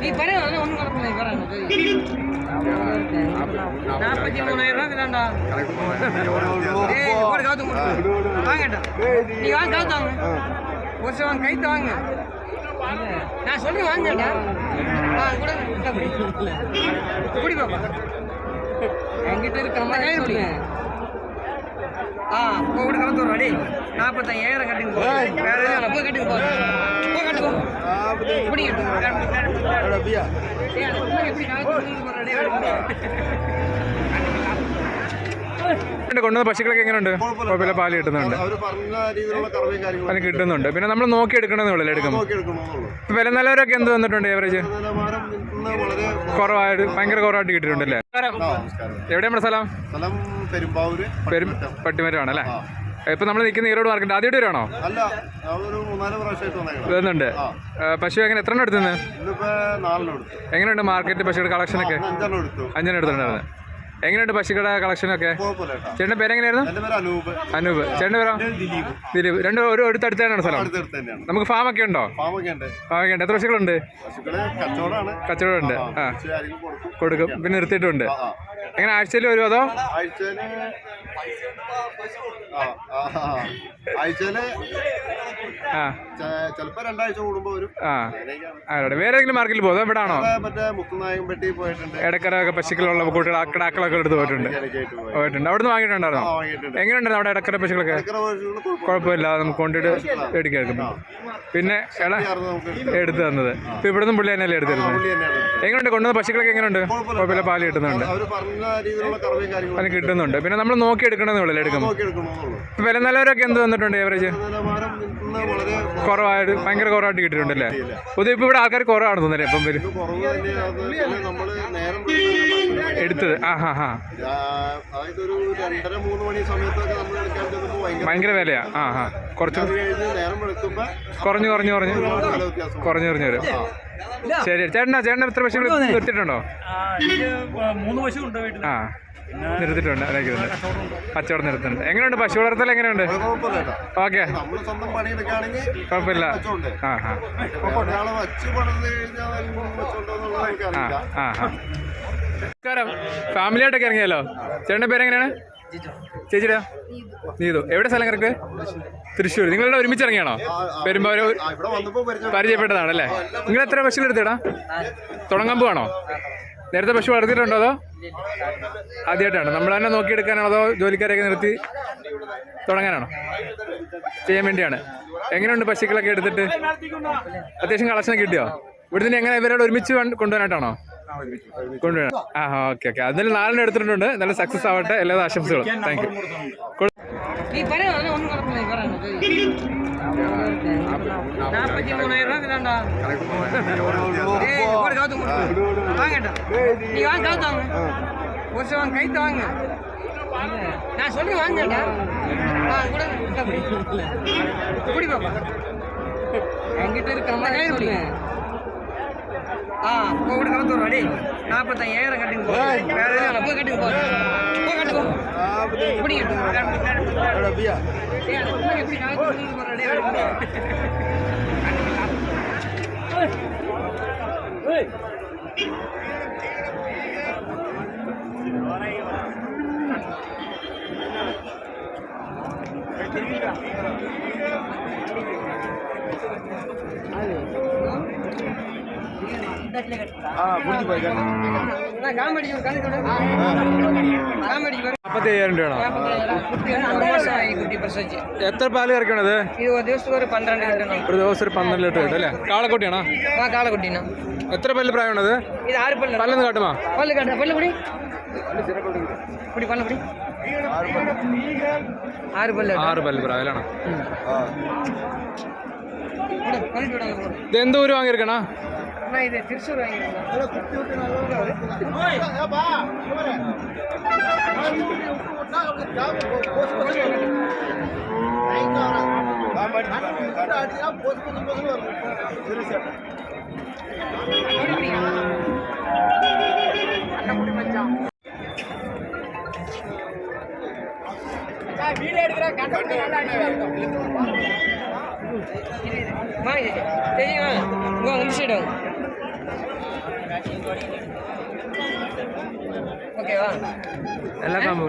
நீ பரவ அதெல்லாம் ஒன்றும் குழப்பம் இல்லை. வரேன் நாற்பத்தி மூணாயிரம் ரூபா தான்டா. ஒரு கவுத்து வாங்கட்டா நீ வாங்க கவுத்து வாங்க. ஒரு சில வாங்க கைத்து வாங்க. நான் சொல்லி வாங்கடா ஆ கூட குடி. பாப்பா. என்கிட்ட இருக்க குடி. ஆ இப்போ கூட கவுத்து ஒரு அடி நாற்பத்தையாயிரம் கட்டிங்க வேற எதுவும் போய் கட்டிங்க போ. കൊണ്ടുവന്ന പശുക്കളൊക്കെ എങ്ങനെയുണ്ട്? കുഴപ്പമില്ല പാൽ കിട്ടുന്നുണ്ട്. അതിന് കിട്ടുന്നുണ്ട്. പിന്നെ നമ്മൾ നോക്കി എടുക്കണമെന്നേ ഉള്ളൂ എടുക്കുമ്പോൾ വില നല്ലവരൊക്കെ എന്ത് വന്നിട്ടുണ്ട് ഏവറേജ് കുറവായിട്ട് ഭയങ്കര കുറവായിട്ട് കിട്ടിയിട്ടുണ്ട് അല്ലേ? നമസ്കാരം. എവിടെ നമ്മുടെ സ്ഥലം? സ്ഥലം പെരുമ്പാവൂര് പെരും പട്ടിമരമാണ് അല്ലേ ഇപ്പൊ നമ്മൾ നിൽക്കുന്ന ഈറോഡ് മാർക്കറ്റ് ആദ്യമായിട്ട് വരാണോ വരുന്നുണ്ട് പശു എങ്ങനെ എത്ര എണ്ണം എടുത്തു. എങ്ങനെയുണ്ട് മാർക്കറ്റ് പശുവിടെ കളക്ഷൻ ഒക്കെ? അഞ്ചെണ്ണം എടുത്തു. അഞ്ചെണ്ണം എടുത്തിട്ടുണ്ടായിരുന്നു. എങ്ങനെയുണ്ട് പശുക്കളുടെ കളക്ഷൻ ഒക്കെ? ചേട്ടന്റെ പേരെങ്ങനെയായിരുന്നു? അനൂപ്. ചേട്ടന്റെ പേരോ? ദിലീപ്. രണ്ട് ഒരു അടുത്തടുത്താണ് സ്ഥലം. നമുക്ക് ഫാം ഒക്കെ ഉണ്ടോ? ഫാം ഒക്കെ ഉണ്ട്. എത്ര പശുക്കളുണ്ട്? കച്ചവടമുണ്ട് കച്ചവടമാണ്. കച്ചവടം ഉണ്ട്. ആ കൊടുക്കും. പിന്നെ നിർത്തിയിട്ടുണ്ട്. എങ്ങനെ ആഴ്ചയിൽ വരുമോ അതോ? ആഴ്ചയിൽ. ആഴ്ചയിൽ ആ. ചെ- ചിലപ്പോ രണ്ടാഴ്ച കൂടുമ്പോ വരും. ആ. ആരോടെ? വേറെ ഏതെങ്കിലും മാർക്കറ്റിൽ പോകും ഇവിടെ ആണോ? മറ്റേ പോയിട്ടുണ്ട്. ഇടക്കര പശുക്കളുള്ള കുട്ടികൾ അക്കടാക്കളൊക്കെ എടുത്ത് പോയിട്ടുണ്ട്. പോയിട്ടുണ്ട്. അവിടെ നിന്ന് വാങ്ങിയിട്ടുണ്ടായിരുന്നോ എങ്ങനെയുണ്ടായിരുന്നു അവിടെ ഇടക്കര പശുക്കളൊക്കെ? കുഴപ്പമില്ല. നമുക്ക് കൊണ്ടിട്ട് എടുക്കുന്നു പിന്നെ എടുക്കാം. എടുത്തു തന്നത്. ഇപ്പൊ ഇവിടുന്ന് പുള്ളി തന്നെയല്ലേ എടുത്തിരുന്നത്. എങ്ങനെയുണ്ട്? കൊണ്ടുവന്ന പശുക്കളൊക്കെ എങ്ങനെയുണ്ട്? കുഴപ്പമില്ല. പാൽ കിട്ടുന്നുണ്ട്. രീതിയിലുള്ള കറവയും കാര്യങ്ങളും പാൽ കിട്ടുന്നുണ്ട്. പിന്നെ നമ്മൾ നോക്കി എടുക്കണമെന്നേ ഉള്ളൂ എടുക്കുമ്പോൾ നോക്കി എടുക്കണമെന്നുള്ളൂ ഇപ്പൊ വില നല്ലവരൊക്കെ എന്ത് വന്നിട്ടുണ്ട് ഏവറേജ് നിലവാരം വളരെ കുറവായിട്ട് ഭയങ്കര കുറവായിട്ട് കിട്ടിയിട്ടുണ്ടല്ലേ പൊതുവെ ഇപ്പൊ ഇവിടെ ആൾക്കാർ കുറവാണ് തോന്നുന്നത് ഇപ്പം വരും. കുറവ് തന്നെയാണ് പിന്നെ നമ്മൾ നേരം വെളുത്ത് എടുത്തത്. ആ ഹാ ഹാ അതായത് ഒരു രണ്ടര മൂന്ന് മണി സമയത്തൊക്കെ നമ്മൾ എടുക്കാൻ ചെന്നപ്പോ ഭയങ്കര ഭയങ്കര വിലയാ. ആ ഹാ കുറച്ച് കുറഞ്ഞു കുറഞ്ഞു കുറഞ്ഞു. കുറഞ്ഞു കുറഞ്ഞു വരും. ശരി ചേട്ടനാ ചേട്ടൻ എത്ര പശുക്കൾ നിർത്തിയിട്ടുണ്ടോ? മൂന്ന് പശു ഉണ്ട് വീട്ടിൽ ആ നിർത്തിട്ടുണ്ട് അതൊക്കെയുണ്ട് കച്ചവടം നിർത്തുന്നുണ്ട് എങ്ങനെയുണ്ട്? പശു വളർത്തൽ എങ്ങനെയുണ്ട്? ഓക്കെ. കുഴപ്പമില്ല. ആ ആ. ആ നമസ്കാരം. ഫാമിലി ആയിട്ടൊക്കെ ഇറങ്ങിയല്ലോ? ചേട്ടന്റെ പേരെങ്ങനെയാണ്? ചേച്ചിയുടെ നീതു. എവിടെ സ്ഥലം കറക്റ്റ് തൃശ്ശൂർ നിങ്ങളുടെ ഒരുമിച്ച് ഇറങ്ങിയാണോ പെരുമ്പാവൂർ പരിചയപ്പെട്ടതാണ് അല്ലേ നിങ്ങൾ എത്ര പശുക്കൾ എടുത്തേടാ? തുടങ്ങാൻ പോവാണോ നേരത്തെ പശു വളർത്തിയിട്ടുണ്ടോ അതോ? ആദ്യമായിട്ടാണ്. നമ്മൾ തന്നെ നോക്കിയെടുക്കാനാണോ അതോ ജോലിക്കാരെയൊക്കെ നിർത്തി തുടങ്ങാനാണോ? ചെയ്യാൻ വേണ്ടിയാണ്. എങ്ങനെയുണ്ട് പശുക്കളൊക്കെ എടുത്തിട്ട്? അത്യാവശ്യം കളക്ഷനൊക്കെ കിട്ടിയോ? ഇവിടുന്ന് എങ്ങനെ ഇവരോട് ഒരുമിച്ച് കൊണ്ട് കൊണ്ടുവരാനായിട്ടാണോ കൊണ്ടുവരാം ആ ഓക്കെ ഓക്കെ അതിൽ നാലെണ്ണം എടുത്തിട്ടുണ്ട് നല്ല സക്സസ് ആവട്ടെ എല്ലാ ആശംസകളും താങ്ക് യു நீ பரவ அதெல்லாம் ஒன்றும் குழப்பம் இல்லை வரேன் நாற்பத்தி மூணாயிரம் ரூபா தான்டா ஏய் ஒரு கவுத்து வாங்கட்டா நீ வாங்க கவுத்து வாங்க ஒரு சில வாங்க கைத்து வாங்க நான் சொல்லி வாங்கடா ஆ கூட இந்தா குடி குடி பாப்பா என்கிட்ட இருக்க அம்மா கை கூட கலந்து ஒரு அடி. நாற்பத்தையாயிரம் கட்டிங்க போகிறேன் வேற எதுவும் போய். கட்டிங்க போகிறேன் போய் கட்டுங்க இப்படி Thank. നാപ്പത്തി അയ്യായിരം രൂപയാണ്. എത്ര പാൽ ഇറക്കണത് ഒരു ദിവസം ഒരു പന്ത്രണ്ട് ലിറ്റർ കിട്ടും അല്ലേ? കാളക്കുട്ടിയാണോ? കാളക്കുട്ടിയാണ്. എത്ര പല്ല് പ്രായമാണത്? പല്ലെന്ന് കാട്ടുമാ? പല്ല് കാട്ടാ പല്ല് കൂടി പിടി പല്ല് പിടി. ആറ് പല്ല് ആറ് പല്ല് പ്രായലാണ് ഇതെന്തോ ഒരു വാങ്ങിയിരിക്കണ அண்ணா இது திருச்சூர் வீடியோ எடுக்கிற கண்டு நல்லா அடிச்சு தெரியுமா? உங்க நிமிஷம் ஓகேவா நல்லா தான்